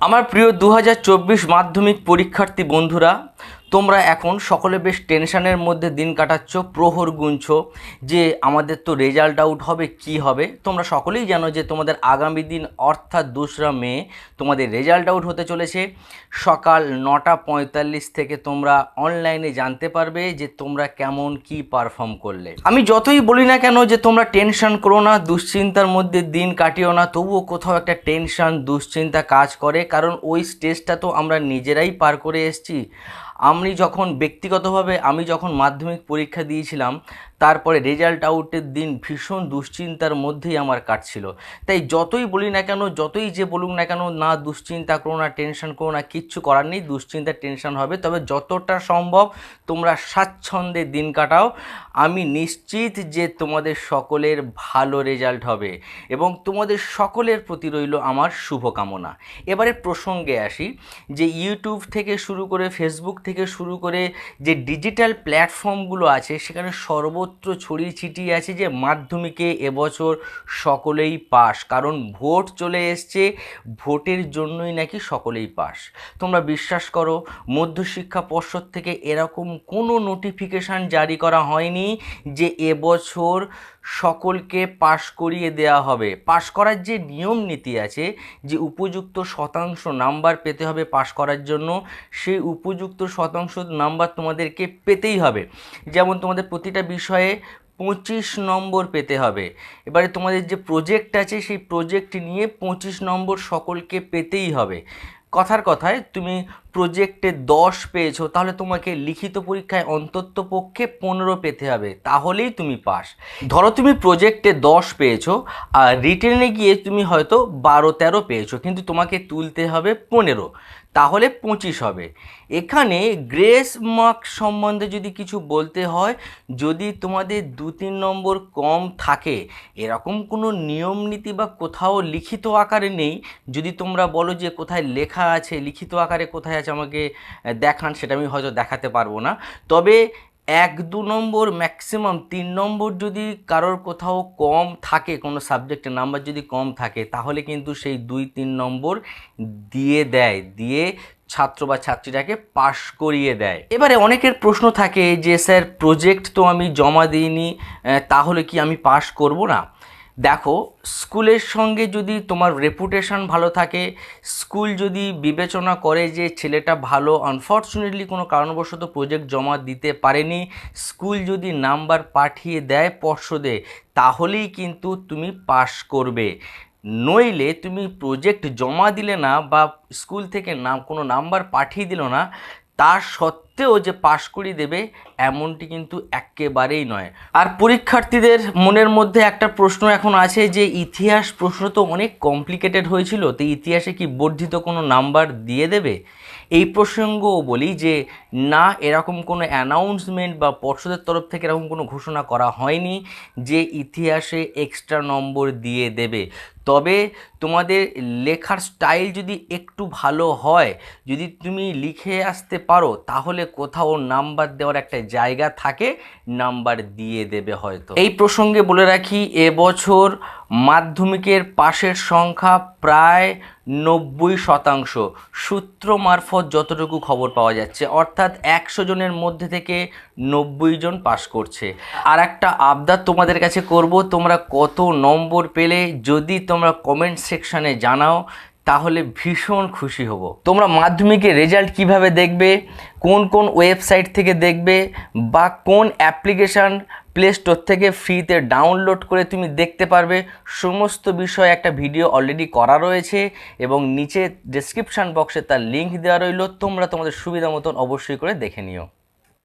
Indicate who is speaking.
Speaker 1: আমার প্রিয় দু হাজার চব্বিশ মাধ্যমিক পরীক্ষার্থী বন্ধুরা তোমরা এখন সকলে বেশ টেনশনের মধ্যে দিন কাটাচ্ছ, প্রহর গুনছ যে আমাদের তো রেজাল্ট আউট হবে, কি হবে? তোমরা সকলেই জানো যে তোমাদের আগামী দিন, অর্থাৎ দোসরা মে, তোমাদের রেজাল্ট আউট হতে চলেছে। সকাল নটা পঁয়তাল্লিশ থেকে তোমরা অনলাইনে জানতে পারবে যে তোমরা কেমন কি পারফর্ম করলে। আমি যতই বলি না কেন যে তোমরা টেনশন করো না, দুশ্চিন্তার মধ্যে দিন কাটিও না, তবুও কোথাও একটা টেনশন দুশ্চিন্তা কাজ করে, কারণ ওই স্টেজটা তো আমরা নিজেরাই পার করে এসেছি। আমি যখন ব্যক্তিগতভাবে আমি যখন মাধ্যমিক পরীক্ষা দিয়েছিলাম তারপরে রেজাল্ট আউটের দিন ভীষণ দুশ্চিন্তার মধ্যেই আমার কাটছিল। তাই যতই বলি না কেন, যতই যে বলুক না কেন, না দুশ্চিন্তা করো, না টেনশন করো, না কিচ্ছু করার নেই দুশ্চিন্তা টেনশন হবে। তবে যতটা সম্ভব তোমরা স্বাচ্ছন্দ্যে দিন কাটাও। আমি নিশ্চিত যে তোমাদের সকলের ভালো রেজাল্ট হবে এবং তোমাদের সকলের প্রতি রইল আমার শুভকামনা। এবারে প্রসঙ্গে আসি, যে ইউটিউব থেকে শুরু করে ফেসবুক থেকে শুরু করে যে ডিজিটাল প্ল্যাটফর্মগুলো আছে, সেখানে সর্বত্র ছড়িয়ে ছিটিয়ে আছে যে মাধ্যমিকে এবছর সকলেই পাস কারণ ভোট চলে এসছে, ভোটের জন্যই নাকি সকলেই পাস তোমরা বিশ্বাস করো, মধ্যশিক্ষা পর্ষদ থেকে এরকম কোনো নোটিফিকেশান জারি করা হয়নি যে এবছর সকলকে পাশ করিয়ে দেওয়া হবে। পাশ করার যে নিয়ম নীতি আছে, যে উপযুক্ত শতাংশ নাম্বার পেতে হবে পাশ করার জন্য, সেই উপযুক্ত শতাংশ নাম্বার তোমাদেরকে পেতেই হবে। যেমন তোমাদের প্রতিটা বিষয়ে পঁচিশ নম্বর পেতে হবে। এবারে তোমাদের যে প্রজেক্ট আছে, সেই প্রজেক্ট নিয়ে পঁচিশ নম্বর সকলকে পেতেই হবে। কথার কথায়, তুমি প্রজেক্টে দশ পেয়েছ, তাহলে তোমাকে লিখিত পরীক্ষায় অন্তত পক্ষে পনেরো পেতে হবে, তাহলেই তুমি পাস। ধরো তুমি প্রজেক্টে দশ পেয়েছ, আর রিটেনে গিয়ে তুমি হয়তো বারো তেরো পেয়েছ, কিন্তু তোমাকে তুলতে হবে পনেরো। তাহলে পঁচিশ হবে। এখানে গ্রেস মার্ক সম্বন্ধে যদি কিছু বলতে হয়, যদি তোমাদের দু তিন নম্বর কম থাকে, এরকম কোনো নিয়ম নীতি বা কোথাও লিখিত আকারে নেই, যদি তোমরা বলো যে কোথায় লেখা আছে, লিখিত আকারে কোথায় আছে আমাকে দেখান, সেটা আমি হয়তো দেখাতে পারব না। তবে এক, দু নম্বর ম্যাক্সিমাম তিন নম্বর যদি কারোর কোথাও কম থাকে, কোনো সাবজেক্টের নাম্বার যদি কম থাকে, তাহলে কিন্তু সেই দুই, তিন নম্বর দিয়ে দেয়, দিয়ে ছাত্র বা ছাত্রীটাকে পাশ করিয়ে দেয়। এবারে অনেকের প্রশ্ন থাকে যে, স্যার প্রজেক্ট তো আমি জমা দিইনি তাহলে কি আমি পাশ করব না? দেখো, স্কুলের সঙ্গে যদি তোমার রেপুটেশন ভালো থাকে, স্কুল যদি বিবেচনা করে যে ছেলেটা ভালো আনফর্চুনেটলি কোনো কারণবশত প্রজেক্ট জমা দিতে পারেনি, স্কুল যদি নাম্বার পাঠিয়ে দেয় পর্ষদে, তাহলেই কিন্তু তুমি পাশ করবে। নইলে তুমি প্রজেক্ট জমা দিলে না বা স্কুল থেকে নাম, কোনো নাম্বার পাঠিয়ে দিল না তার সত্ত্বেও যে পাশ করিয়ে দেবে, এমনটি কিন্তু একেবারেই নয়। আর পরীক্ষার্থীদের মনের মধ্যে একটা প্রশ্ন এখন আছে যে, ইতিহাস প্রশ্ন তো অনেক কমপ্লিকেটেড হয়েছিল, তো ইতিহাসে কি বর্ধিত কোনো নাম্বার দিয়ে দেবে? এই প্রসঙ্গও বলি যে, না, এরকম কোনো অ্যানাউন্সমেন্ট বা পর্ষদের তরফ থেকে এরকম কোনো ঘোষণা করা হয়নি যে, ইতিহাসে এক্সট্রা নম্বর দিয়ে দেবে। তবে তোমাদের লেখার স্টাইল যদি একটু ভালো হয়, যদি তুমি লিখে আসতে পারো, তাহলে কোথাও নাম্বার দেওয়ার একটা জায়গা থাকে, নাম্বার দিয়ে দেবে হয়তো। এই প্রসঙ্গে বলে রাখি এবছর মাধ্যমিকের পাশের সংখ্যা প্রায় নব্বই শতাংশ। সূত্র মারফত যতটুকু খবর পাওয়া যাচ্ছে, অর্থাৎ একশো জনের মধ্যে থেকে নব্বই জন পাশ করছে। আর একটা আবদার তোমাদের কাছে করব, তোমরা কত নম্বর পেলে, যদি তোমরা কমেন্ট সেকশানে জানাও তাহলে ভীষণ খুশি হব। তোমরা মাধ্যমিকের রেজাল্ট কীভাবে দেখবে, কোন কোন ওয়েবসাইট থেকে দেখবে, বা কোন অ্যাপ্লিকেশান প্লে স্টোর থেকে ফ্রিতে ডাউনলোড করে তুমি দেখতে পারবে, সমস্ত বিষয়ে একটা ভিডিও অলরেডি করা রয়েছে এবং নিচে ডেসক্রিপশান বক্সে তার লিঙ্ক দেওয়া রইল। তোমরা তোমাদের সুবিধা মতন অবশ্যই করে দেখে নিও।